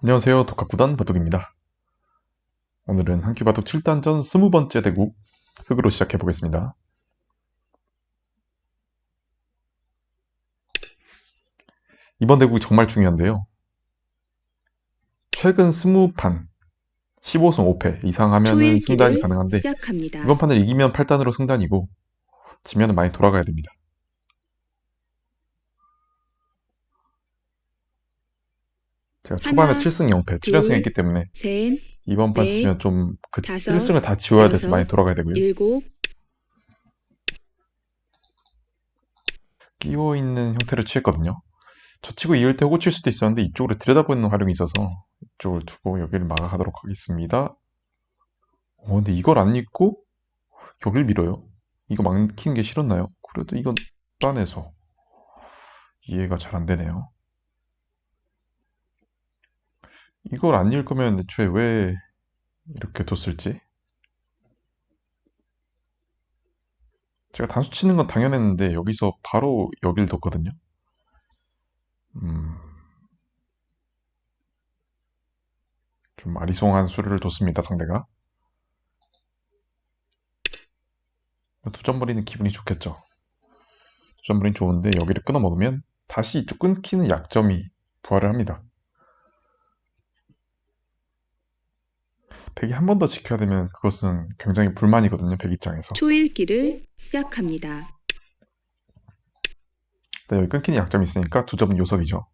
안녕하세요. 독학구단 바둑입니다. 오늘은 한큐 바둑 7단전 20번째 대국 흑으로 시작해 보겠습니다. 이번 대국이 정말 중요한데요. 최근 20판 15승 5패 이상 하면 승단이 가능한데 시작합니다. 이번 판을 이기면 8단으로 승단이고 지면 많이 돌아가야 됩니다. 제가 초반에 하나, 7승 0패, 둘, 7연승 했기 때문에 셋, 이번 판 넷, 치면 좀 그 다섯, 1승을 다 지워야 돼서 여섯, 많이 돌아가야 되고요. 일곱, 끼워 있는 형태를 취했거든요. 저 치고 이을 때 호구 칠 수도 있었는데 이쪽으로 들여다보는 활용이 있어서 이쪽을 두고 여기를 막아가도록 하겠습니다. 어, 근데 이걸 안 읽고 여길 밀어요. 이거 막히는 게 싫었나요? 그래도 이건 딴에서 이해가 잘 안 되네요. 이걸 안 읽을 거면 애초에 왜 이렇게 뒀을지? 제가 단수 치는 건 당연했는데 여기서 바로 여길 뒀거든요. 음, 좀 아리송한 수를 뒀습니다, 상대가. 두 점거리는 기분이 좋겠죠. 두 점거리는 좋은데 여기를 끊어 먹으면 다시 이쪽 끊기는 약점이 부활을 합니다. 백이 한번 더 지켜야 되면 그것은 굉장히 불만이거든요, 백 입장에서. 초일기를 시작합니다. 네, 여기 끊기는 약점이 있으니까 두 점은 요석이죠.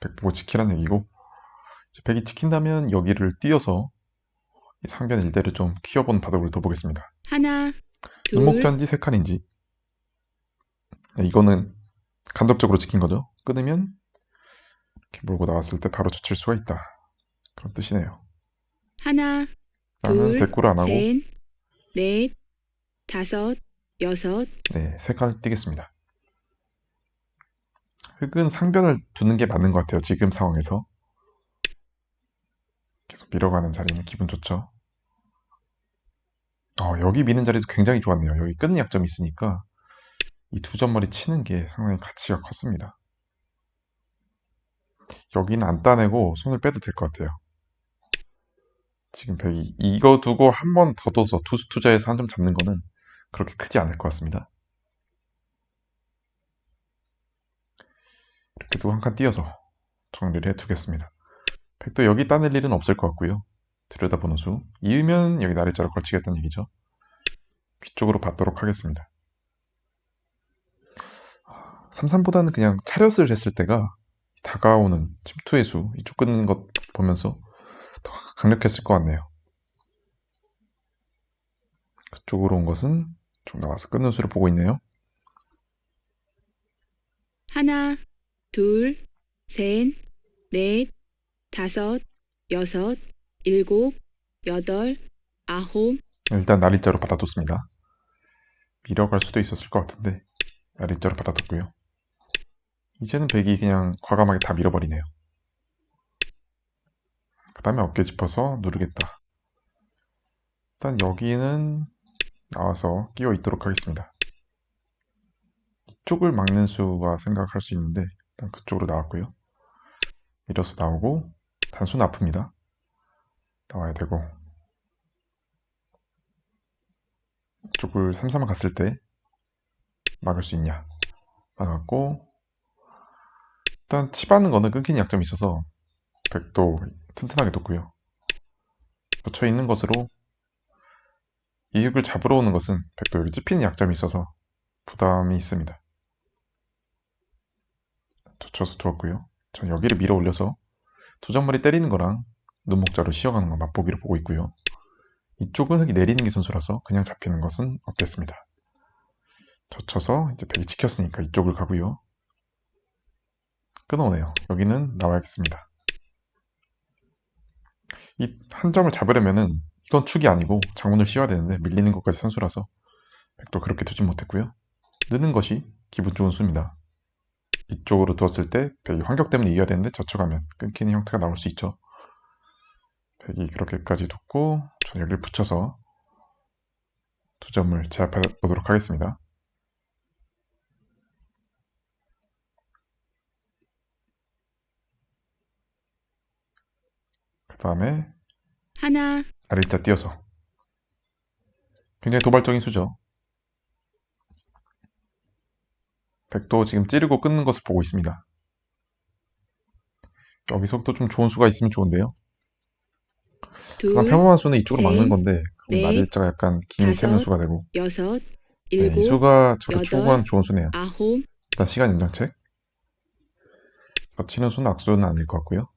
백 보고 지키라는 얘기고 백이 지킨다면 여기를 띄어서 이 상변 일대를 좀 키워보는 바둑을 둬보겠습니다. 하나, 둘, 눈목전지 세 칸인지 네, 이거는 간접적으로 지킨 거죠. 끊으면 이렇게 몰고 나왔을 때 바로 젖힐 수가 있다. 그런 뜻이네요. 하나, 나는 둘, 대꾸를 안 하고 셋, 넷, 다섯, 여섯, 네, 세 칸을 띄겠습니다. 흑은 상변을 두는 게 맞는 것 같아요. 지금 상황에서. 계속 밀어가는 자리는 기분 좋죠. 어, 여기 미는 자리도 굉장히 좋았네요. 여기 끊는 약점이 있으니까 이 두 점머리 치는 게 상당히 가치가 컸습니다. 여기는 안 따내고 손을 빼도 될 것 같아요. 지금 백이 이거 두고 한 번 더 둬서 투수 투자해서 한 점 잡는 거는 그렇게 크지 않을 것 같습니다. 이렇게 두고 한 칸 띄어서 정리를 해두겠습니다. 백도 여기 따낼 일은 없을 것 같고요. 들여다보는 수. 이으면 여기 나래자로 걸치겠다는 얘기죠. 귀 쪽으로 받도록 하겠습니다. 3-3보다는 그냥 차렷을 했을 때가 다가오는 침투의 수, 이쪽 끊는 것 보면서 더 강력했을 것 같네요. 그쪽으로 온 것은 쭉 나와서 끊는 수를 보고 있네요. 하나, 둘, 셋, 넷, 다섯, 여섯, 일곱, 여덟, 아홉, 일단 나리자로 받아뒀습니다. 밀어갈 수도 있었을 것 같은데 나리자로 받아뒀고요. 이제는 백이 그냥 과감하게 다 밀어버리네요. 그 다음에 어깨 짚어서 누르겠다. 일단 여기는 나와서 끼워 있도록 하겠습니다. 이쪽을 막는 수가 생각할 수 있는데 일단 그쪽으로 나왔고요. 밀어서 나오고 단수는 아픕니다. 나와야 되고 이쪽을 3, 3만 갔을 때 막을 수 있냐 막았고 일단 치받는 거는 끊기는 약점이 있어서 백도 튼튼하게 뒀고요. 붙여 있는 것으로 이익을 잡으러 오는 것은 백도 여기 찝히는 약점이 있어서 부담이 있습니다. 젖혀서 두었고요. 전 여기를 밀어 올려서 두 점머리 때리는 거랑 눈목자로 쉬어가는 거 맛보기로 보고 있고요. 이쪽은 흙이 내리는 게 선수라서 그냥 잡히는 것은 없겠습니다. 젖혀서 이제 백이 지켰으니까 이쪽을 가고요. 끊어오네요. 여기는 나와야겠습니다. 이 한 점을 잡으려면은 이건 축이 아니고 장문을 씌워야 되는데 밀리는 것까지 선수라서 백도 그렇게 두진 못했고요. 느는 것이 기분 좋은 수입니다. 이쪽으로 두었을 때 백이 환경 때문에 이어야 되는데 젖혀가면 끊기는 형태가 나올 수 있죠. 백이 그렇게까지 뒀고 전 여기를 붙여서 두 점을 제압해 보도록 하겠습니다. 그 다음에 하나, R자 띄어서 굉장히 도발적인 수죠. 백도 지금 찌르고 끊는 것을 보고 있습니다. 여기서부터 좀 좋은 수가 있으면 좋은데요. 둘, 평범한 수는 이쪽으로 셋, 막는 건데 그럼 넷, 나일자가 약간 다섯, 새는 수가 되고 여섯, 네, 일곱, 이 수가 여덟, 추구한 좋은 수네요. 아홉, 일단 시간 연장책 치는 수는 악수는 아닐 것 같고요.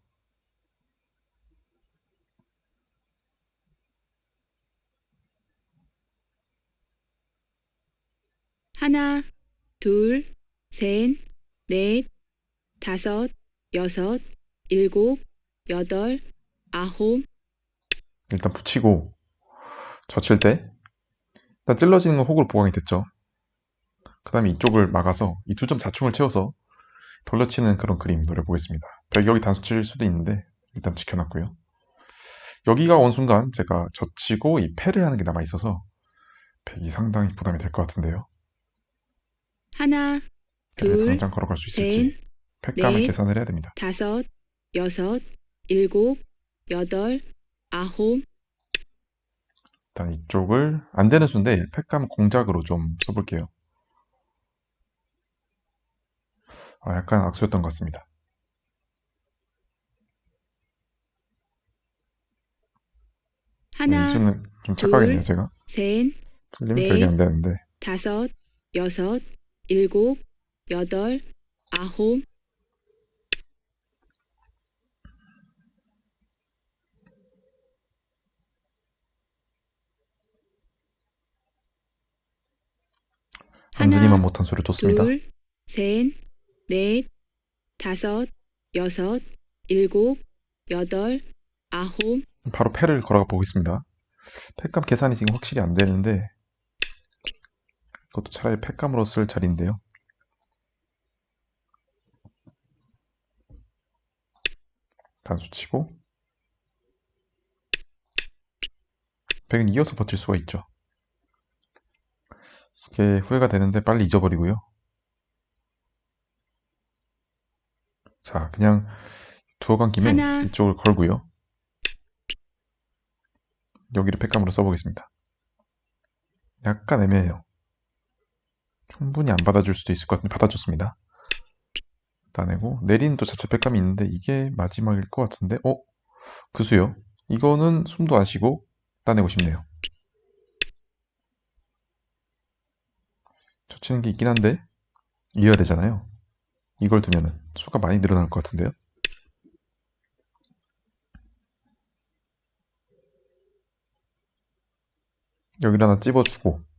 하나, 둘, 셋, 넷, 다섯, 여섯, 일곱, 여덟, 아홉, 일단 붙이고 젖힐 때 일단 찔러지는 건 호구로 보강이 됐죠. 그 다음에 이쪽을 막아서 이 두 점 자충을 채워서 돌려치는 그런 그림 노려보겠습니다. 배격이 단수칠 수도 있는데 일단 지켜놨고요. 여기가 온 순간 제가 젖히고 이 패를 하는 게 남아 있어서 백이 상당히 부담이 될 것 같은데요. 하나, 패를 둘, 당장 걸어갈 수 있을지 셋, 팩감을 넷, 계산을 해야 됩니다. 다섯, 여섯, 일곱, 여덟, 아홉, 일단 이쪽을 안 되는 수인데 팩감 공작으로 좀 써볼게요. 아, 약간 악수였던 것 같습니다. 네, 이 하나, 수는 좀 착각했네요, 둘, 제가. 셋, 틀리면 넷, 별게 안 되는데. 다섯, 여섯, 일곱, 여덟, 아홉, 하나, 못한 수를 뒀습니다. 둘, 셋, 넷, 다섯, 여섯, 일곱, 여덟, 아홉, 바로 패를 걸어가 보겠습니다. 팩감 계산이 지금 확실히 안 되는데 그것도 차라리 팩감으로 쓸 자리인데요. 단수 치고 백은 이어서 버틸 수가 있죠. 이게 후회가 되는데 빨리 잊어버리고요. 자, 그냥 두어 간 김에 하나. 이쪽을 걸고요. 여기를 팩감으로 써보겠습니다. 약간 애매해요. 충분히 안 받아줄 수도 있을 것 같은데 받아줬습니다. 따내고 내리는 또 자체 팩감이 있는데 이게 마지막일 것 같은데 어? 그 수요? 이거는 숨도 안 쉬고 따내고 싶네요. 젖히는 게 있긴 한데 이어야 되잖아요. 이걸 두면은 수가 많이 늘어날 것 같은데요. 여기를 하나 찝어주고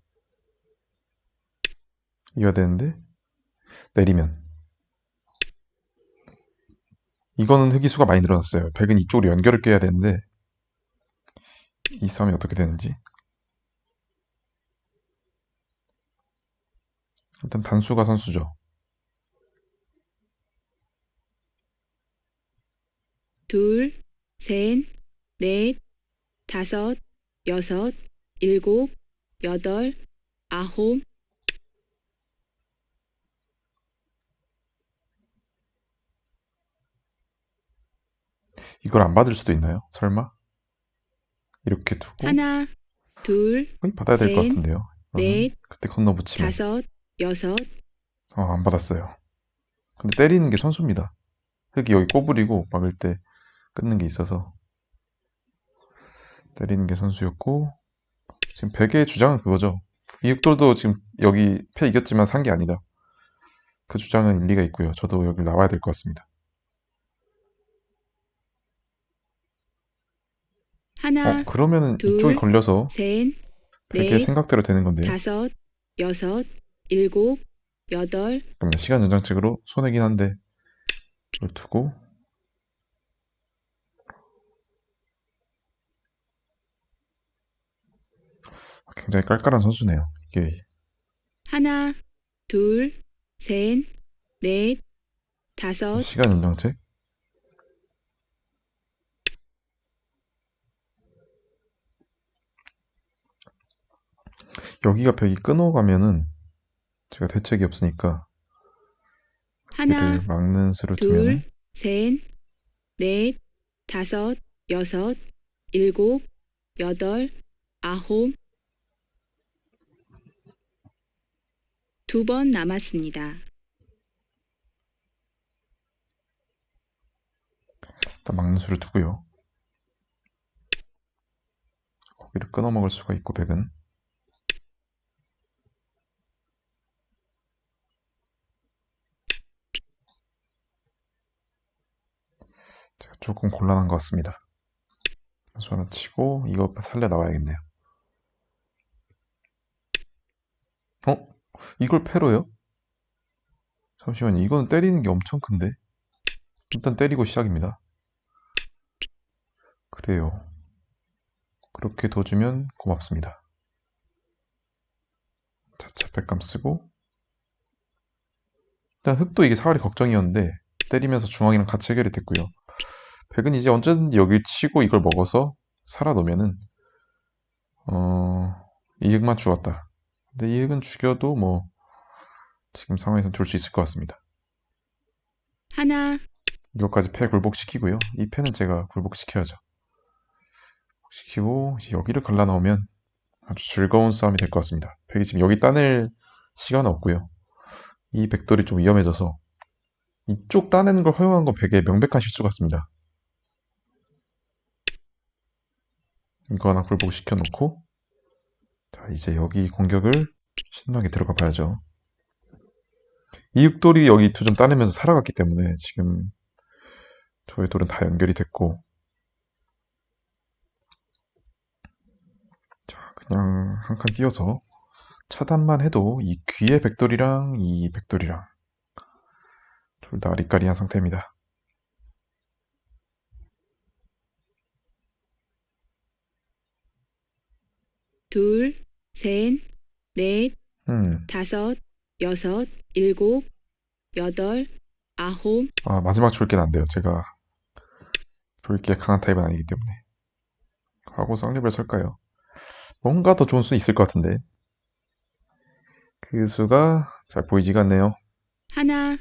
이어야 되는데 내리면 이거는 흑이 수가 많이 늘어났어요. 백은 이쪽으로 연결을 껴야 되는데 이 싸움이 어떻게 되는지 일단 단수가 선수죠. 둘, 셋, 넷, 다섯, 여섯, 일곱, 여덟, 아홉, 이걸 안 받을 수도 있나요? 설마? 이렇게 두고 하나, 둘, 거의 받아야 될 것 셋, 같은데요. 넷, 그때 건너 붙이면 다섯, 여섯, 어, 안 받았어요. 근데 때리는 게 선수입니다. 흙이 여기 꼬부리고 막을 때 끊는 게 있어서 때리는 게 선수였고 지금 백의 주장은 그거죠. 이 흑돌도 지금 여기 패 이겼지만 산 게 아니다. 그 주장은 일리가 있고요. 저도 여기 나와야 될 것 같습니다. 하나, 어, 그러면은 둘, 이쪽이 걸려서 셋, 넷, 생각대로 되는 건데요. 다섯, 여섯, 일곱, 여덟, 그러면 시간 연장책으로 손해긴 한데 이걸 두고 굉장히 깔깔한 선수네요. 이게 하나, 둘, 셋, 넷, 다섯, 시간 연장책 여기가 벽이 끊어가면은 제가 대책이 없으니까 하나, 막는 수를 두면은 둘, 셋, 넷, 다섯, 여섯, 일곱, 여덟, 아홉. 두 번 남았습니다. 일단 막는 수를 두고요. 고기를 끊어 먹을 수가 있고 백은 조금 곤란한 것 같습니다. 수 하나 치고 이거 살려 나와야겠네요. 어? 이걸 패로요? 잠시만요. 이거는 때리는 게 엄청 큰데. 일단 때리고 시작입니다. 그래요. 그렇게 둬주면 고맙습니다. 자차 백감 쓰고 일단 흑도 이게 사활이 걱정이었는데 때리면서 중앙이랑 같이 해결이 됐고요. 백은 이제 언제든지 여기 치고 이걸 먹어서 살아놓으면은 어 이흑만 죽었다. 근데 이흑은 죽여도 뭐 지금 상황에서 줄 수 있을 것 같습니다. 하나, 이것까지 패 굴복시키고요. 이 패는 제가 굴복시켜야죠. 시키고 여기를 갈라 넣으면 아주 즐거운 싸움이 될 것 같습니다. 백이 지금 여기 따낼 시간 없고요. 이 백돌이 좀 위험해져서 이쪽 따내는 걸 허용한 건 백의 명백한 실수 같습니다. 이거 하나 굴복시켜 놓고 자 이제 여기 공격을 신나게 들어가 봐야죠. 이 육돌이 여기 두 점 따내면서 살아갔기 때문에 지금 저의 돌은 다 연결이 됐고 자 그냥 한 칸 띄어서 차단만 해도 이 귀의 백돌이랑 이 백돌이랑 둘 다 아리까리한 상태입니다. 둘, 셋, 넷, 음, 다섯, 여섯, 일곱, 여덟, 아홉. 아 마지막 줄게는 안 돼요. 제가 줄게 강한 타입은 아니기 때문에 하고 쌍립을 설까요? 뭔가 더 좋은 수 있을 것 같은데 그 수가 잘 보이지가 않네요. 하나,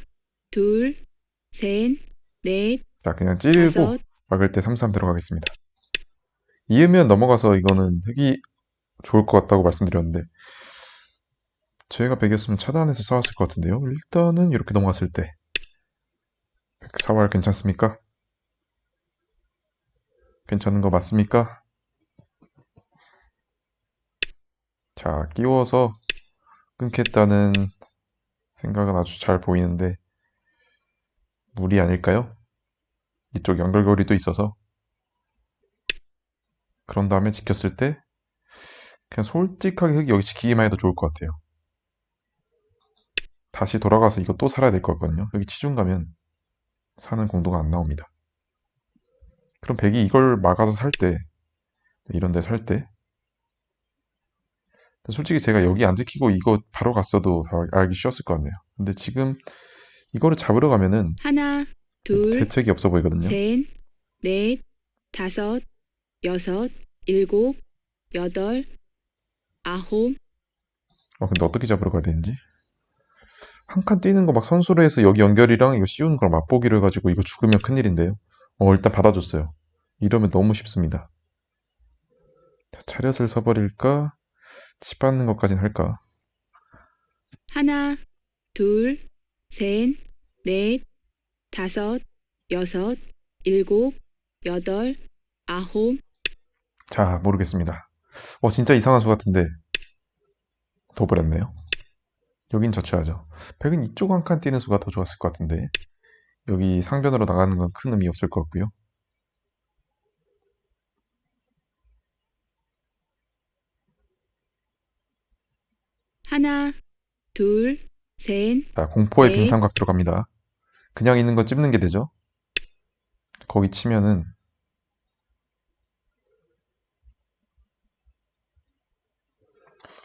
둘, 셋, 넷, 자 그냥 찌르고 다섯, 막을 때3-3 들어가겠습니다. 이으면 넘어가서 이거는 흑이 좋을 것 같다고 말씀드렸는데 저희가 백이었으면 차단해서 싸웠을 것 같은데요. 일단은 이렇게 넘어갔을 때 백사활 괜찮습니까? 괜찮은 거 맞습니까? 자, 끼워서 끊겠다는 생각은 아주 잘 보이는데 무리 아닐까요? 이쪽 연결고리도 있어서 그런 다음에 지켰을 때 그냥 솔직하게 흑이 여기 지키기만 해도 좋을 것 같아요. 다시 돌아가서 이거 또 살아야 될것 같거든요. 여기 치중 가면 사는 공도가 안 나옵니다. 그럼 백이 이걸 막아서 살 때, 이런 데 살 때, 솔직히 제가 여기 안 지키고 이거 바로 갔어도 다 알기 쉬웠을 것 같네요. 근데 지금 이거를 잡으러 가면은 하나, 둘, 대책이 없어 보이거든요. 셋, 넷, 다섯, 여섯, 일곱, 여덟, 아홉. 어, 근데 어떻게 잡으러 가야 되는지? 한 칸 뛰는 거 막 선수로 해서 여기 연결이랑 이거 씌우는 걸 맛보기로 해가지고 이거 죽으면 큰일인데요. 어, 일단 받아줬어요. 이러면 너무 쉽습니다. 자, 차렷을 서버릴까? 치 받는 것까진 할까? 하나, 둘, 셋, 넷, 다섯, 여섯, 일곱, 여덟, 아홉. 자, 모르겠습니다. 어, 진짜 이상한 수 같은데. 도버렸네요. 여긴 젖혀야죠. 백은 이쪽 한 칸 뛰는 수가 더 좋았을 것 같은데. 여기 상변으로 나가는 건 큰 의미 없을 것 같고요. 하나, 둘, 셋, 자, 공포의 네. 빈 삼각 들어갑니다. 그냥 있는 거 찝는 게 되죠. 거기 치면은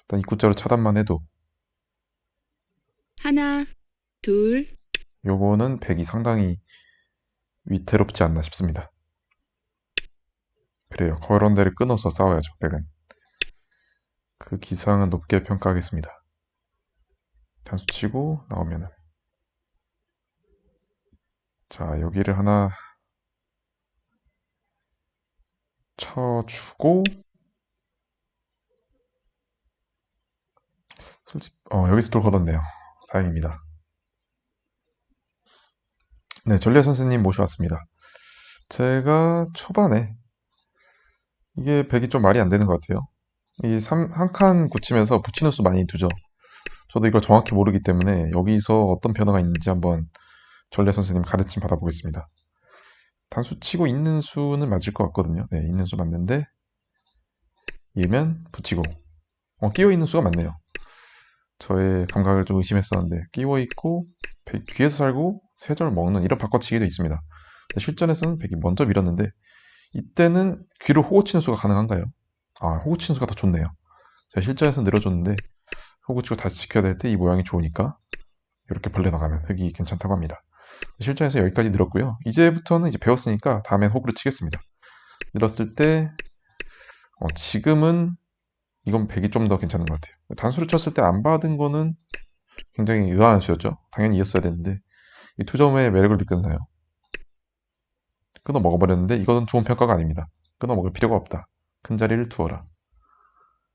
일단 입구자로 차단만 해도 하나, 둘, 요거는 백이 상당히 위태롭지 않나 싶습니다. 그래요. 그런 데를 끊어서 싸워야죠, 백은. 그 기상은 높게 평가하겠습니다. 단수 치고 나오면은. 자, 여기를 하나 쳐주고 솔직 어 여기서 돌 걷었네요. 다행입니다. 네, 전례 선생님 모셔왔습니다. 제가 초반에 이게 백이 좀 말이 안 되는 것 같아요. 이 한 칸 굳히면서 붙이는 수 많이 두죠. 저도 이걸 정확히 모르기 때문에 여기서 어떤 변화가 있는지 한번 전례 선생님 가르침 받아보겠습니다. 단수 치고 있는 수는 맞을 것 같거든요. 네, 있는 수 맞는데 얘면 붙이고 어, 끼워 있는 수가 맞네요. 저의 감각을 좀 의심했었는데 끼워 있고 백, 귀에서 살고 세절 먹는 이런 바꿔치기도 있습니다. 실전에서는 백이 먼저 밀었는데 이때는 귀로 호구 치는 수가 가능한가요? 아, 호구 치는 수가 더 좋네요. 제가 실전에서 늘어줬는데 호구 치고 다시 지켜야 될 때 이 모양이 좋으니까 이렇게 벌려 나가면 흙이 괜찮다고 합니다. 실전에서 여기까지 늘었고요. 이제부터는 이제 배웠으니까 다음엔 호구를 치겠습니다. 늘었을 때 어, 지금은 이건 100이 좀 더 괜찮은 것 같아요. 단수를 쳤을 때 안 받은 거는 굉장히 의아한 수였죠. 당연히 이었어야 되는데 이 투점의 매력을 느꼈나요? 끊어 먹어버렸는데 이거는 좋은 평가가 아닙니다. 끊어 먹을 필요가 없다. 큰 자리를 두어라.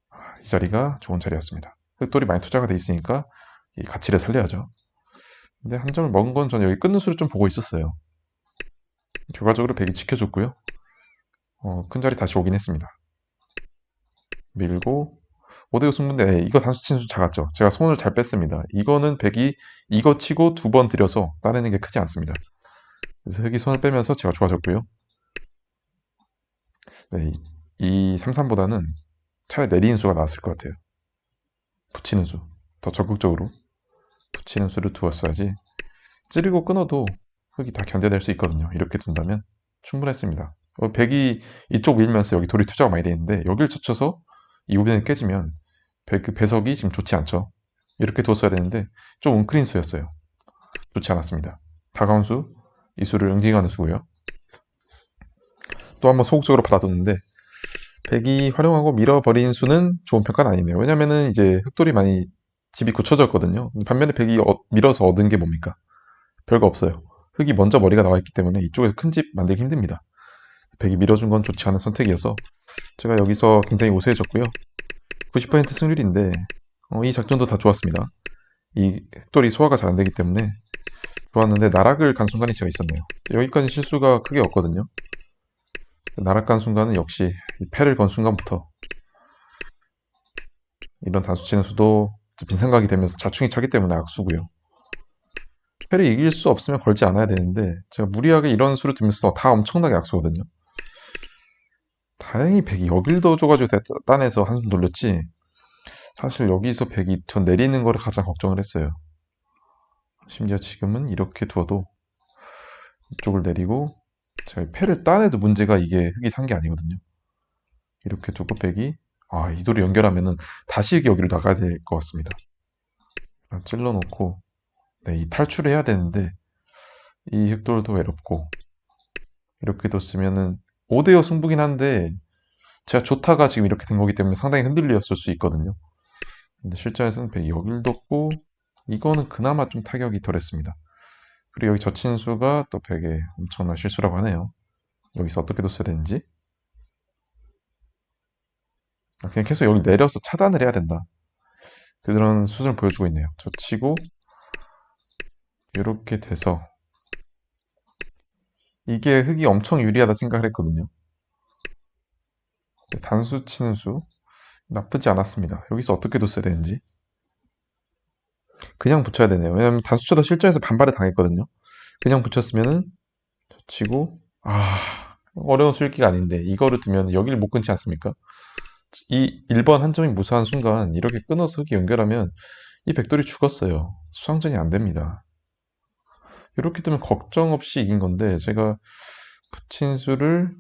아, 이 자리가 좋은 자리였습니다. 흑돌이 많이 투자가 돼 있으니까 이 가치를 살려야죠. 근데 한 점을 먹은 건 저는 여기 끊는 수를 좀 보고 있었어요. 결과적으로 100이 지켜줬고요. 어, 큰 자리 다시 오긴 했습니다. 밀고 5대5 승부인데 네, 이거 단수 친수 작았죠. 제가 손을 잘 뺐습니다. 이거는 100이 이거 치고 두 번 들여서 따내는 게 크지 않습니다. 그래서 흑이 손을 빼면서 제가 좋아졌고요. 네, 이 3-3보다는 차라리 내리는 수가 나았을 것 같아요. 붙이는 수. 더 적극적으로 붙이는 수를 두었어야지. 찌르고 끊어도 흑이 다 견뎌낼 수 있거든요. 이렇게 둔다면 충분했습니다. 어, 백이 이쪽 밀면서 여기 돌이 투자가 많이 돼 있는데 여길 젖혀서 이 우변이 깨지면 배, 그 배석이 지금 좋지 않죠. 이렇게 뒀어야 되는데 좀 웅크린 수였어요. 좋지 않았습니다. 다가온 수, 이 수를 응징하는 수고요. 또 한번 소극적으로 받아뒀는데 백이 활용하고 밀어버린 수는 좋은 평가는 아니네요. 왜냐면은 이제 흑돌이 많이 집이 굳혀졌거든요. 반면에 백이 어, 밀어서 얻은 게 뭡니까? 별거 없어요. 흑이 먼저 머리가 나와 있기 때문에 이쪽에서 큰 집 만들기 힘듭니다. 백이 밀어준 건 좋지 않은 선택이어서 제가 여기서 굉장히 우세해졌고요. 90% 승률인데 어, 이 작전도 다 좋았습니다. 이 흑돌이 소화가 잘 안 되기 때문에 좋았는데 나락을 간 순간이 제가 있었네요. 여기까지 실수가 크게 없거든요. 나락 간 순간은 역시 패를 건 순간부터 이런 단수 치는 수도 빈생각이 되면서 자충이 차기 때문에 악수고요. 패를 이길 수 없으면 걸지 않아야 되는데 제가 무리하게 이런 수를 두면서 다 엄청나게 악수거든요. 다행히 백이 여길 넣어줘가지고 따내서 한숨 돌렸지 사실 여기서 백이 전 내리는 거를 가장 걱정을 했어요. 심지어 지금은 이렇게 두어도 이쪽을 내리고 제가 패를 따내도 문제가 이게 흙이 산 게 아니거든요. 이렇게 두고 백이 아, 이 돌을 연결하면은 다시 여기를 나가야 될 것 같습니다. 찔러 놓고 네, 이 탈출을 해야 되는데 이 흑돌도 외롭고 이렇게 뒀으면은 5대5 승부긴 한데 제가 좋다가 지금 이렇게 된 거기 때문에 상당히 흔들렸을 수 있거든요. 근데 실전에서는 백이 여길 뒀고 이거는 그나마 좀 타격이 덜했습니다. 그리고 여기 젖힌 수가 또 백의 엄청난 실수라고 하네요. 여기서 어떻게 뒀어야 되는지 아, 그냥 계속 여기 내려서 차단을 해야 된다. 그런 수준을 보여주고 있네요. 젖히고 이렇게 돼서 이게 흙이 엄청 유리하다 생각을 했거든요. 단수 치는 수 나쁘지 않았습니다. 여기서 어떻게 뒀어야 되는지 그냥 붙여야 되네요. 왜냐면 단수 쳐도 실전에서 반발을 당했거든요. 그냥 붙였으면은 치고 아 어려운 수읽기가 아닌데 이거를 두면 여기를 못 끊지 않습니까? 이 1번 한 점이 무사한 순간 이렇게 끊어서 흙이 연결하면 이 백돌이 죽었어요. 수상전이 안 됩니다. 이렇게 되면 걱정 없이 이긴 건데 제가 붙인 수를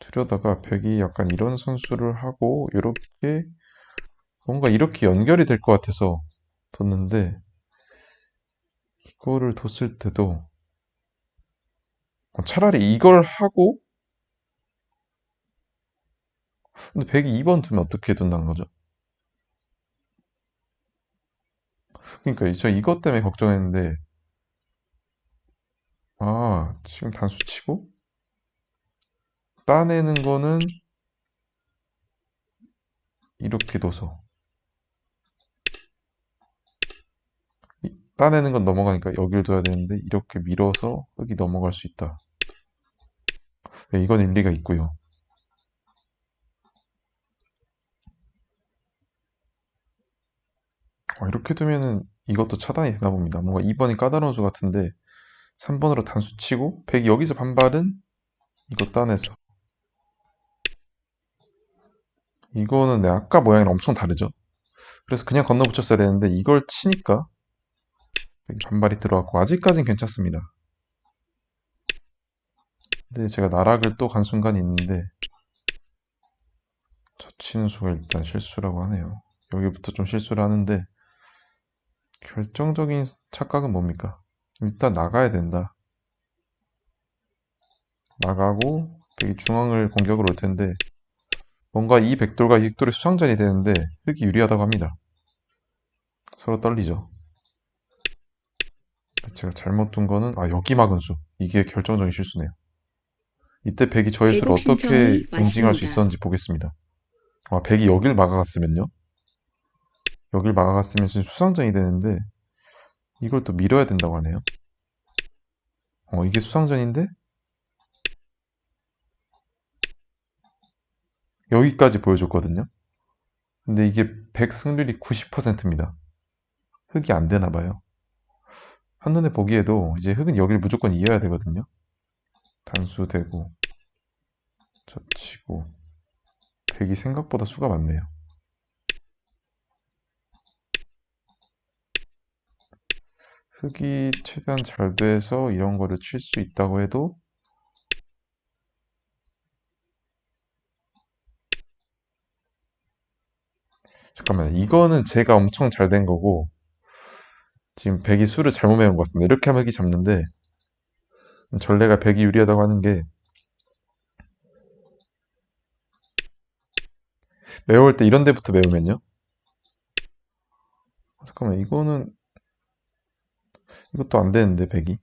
들여다가 백이 약간 이런 선수를 하고 이렇게 뭔가 이렇게 연결이 될 것 같아서 뒀는데 이거를 뒀을 때도 차라리 이걸 하고 근데 백이 2번 두면 어떻게 둔다는 거죠? 그러니까 저 이것 때문에 걱정했는데 아 지금 단수 치고 따내는 거는 이렇게 둬서 이- 따내는 건 넘어가니까 여기를 둬야 되는데 이렇게 밀어서 흙이 넘어갈 수 있다. 네, 이건 일리가 있고요. 어, 이렇게 두면은 이것도 차단이 되나 봅니다. 뭔가 2번이 까다로운 수 같은데 3번으로 단수 치고 100 여기서 반발은 이거 따내서 이거는 네, 아까 모양이랑 엄청 다르죠. 그래서 그냥 건너 붙였어야 되는데 이걸 치니까 반발이 들어왔고 아직까진 괜찮습니다. 근데 제가 나락을 또 간 순간이 있는데 젖히는 수가 일단 실수라고 하네요. 여기부터 좀 실수를 하는데 결정적인 착각은 뭡니까? 일단 나가야 된다. 나가고 여기 중앙을 공격을 올 텐데 뭔가 이 백돌과 이 백돌이 수상전이 되는데 흙이 유리하다고 합니다. 서로 떨리죠. 제가 잘못 둔 거는 아 여기 막은 수 이게 결정적인 실수네요. 이때 백이 저의 수를 어떻게 응징할 수. 있었는지 보겠습니다. 아 백이 여길 막아갔으면요. 여길 막아갔으면 지금 수상전이 되는데 이걸 또 밀어야 된다고 하네요. 어 이게 수상전인데 여기까지 보여줬거든요. 근데 이게 100 승률이 90%입니다. 흙이 안 되나 봐요. 한눈에 보기에도 이제 흙은 여기를 무조건 이어야 되거든요. 단수되고 젖히고 100이 생각보다 수가 많네요. 흙이 최대한 잘 돼서 이런 거를 칠 수 있다고 해도 잠깐만요. 이거는 제가 엄청 잘 된 거고 지금 백이 수를 잘못 외운 것 같습니다. 이렇게 하면 흙이 잡는데 전례가 백이 유리하다고 하는 게 외울 때 이런 데부터 외우면요. 잠깐만 이거는 이것도 안 되는데 백이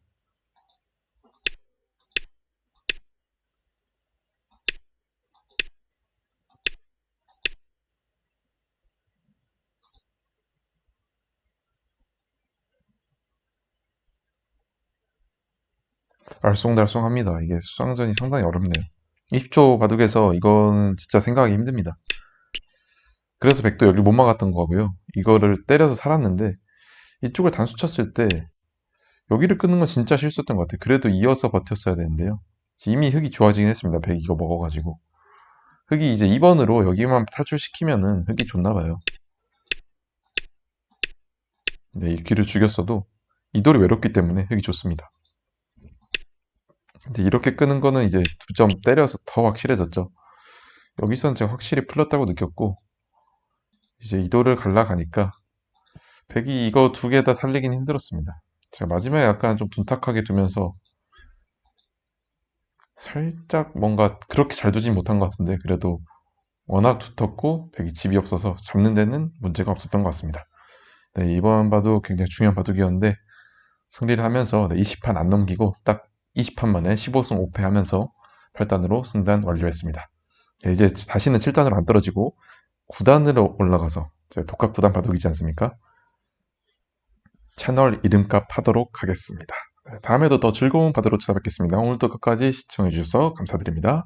알쏭달쏭합니다. 이게 수상전이 상당히 어렵네요. 20초 바둑에서 이거는 진짜 생각하기 힘듭니다. 그래서 백도 여기 못 막았던 거고요. 이거를 때려서 살았는데 이쪽을 단수 쳤을 때 여기를 끊는 건 진짜 실수였던 것 같아요. 그래도 이어서 버텼어야 되는데요. 이미 흙이 좋아지긴 했습니다. 백 이거 먹어가지고 흙이 이제 2번으로 여기만 탈출시키면은 흙이 좋나 봐요. 네, 이 귀를 죽였어도 이 돌이 외롭기 때문에 흙이 좋습니다. 근데 이렇게 끄는 거는 이제 두 점 때려서 더 확실해졌죠. 여기선 제가 확실히 풀렸다고 느꼈고 이제 이도를 갈라 가니까 백이 이거 두 개 다 살리긴 힘들었습니다. 제가 마지막에 약간 좀 둔탁하게 두면서 살짝 뭔가 그렇게 잘 두진 못한 것 같은데 그래도 워낙 두텁고 백이 집이 없어서 잡는 데는 문제가 없었던 것 같습니다. 네, 이번 바둑 굉장히 중요한 바둑이었는데 승리를 하면서 네, 20판 안 넘기고 딱 20판 만에 15승 5패 하면서 8단으로 승단 완료했습니다. 네, 이제 다시는 7단으로 안 떨어지고 9단으로 올라가서 제 독학 9단 바둑이지 않습니까? 채널 이름값 하도록 하겠습니다. 네, 다음에도 더 즐거운 바둑으로 찾아뵙겠습니다. 오늘도 끝까지 시청해주셔서 감사드립니다.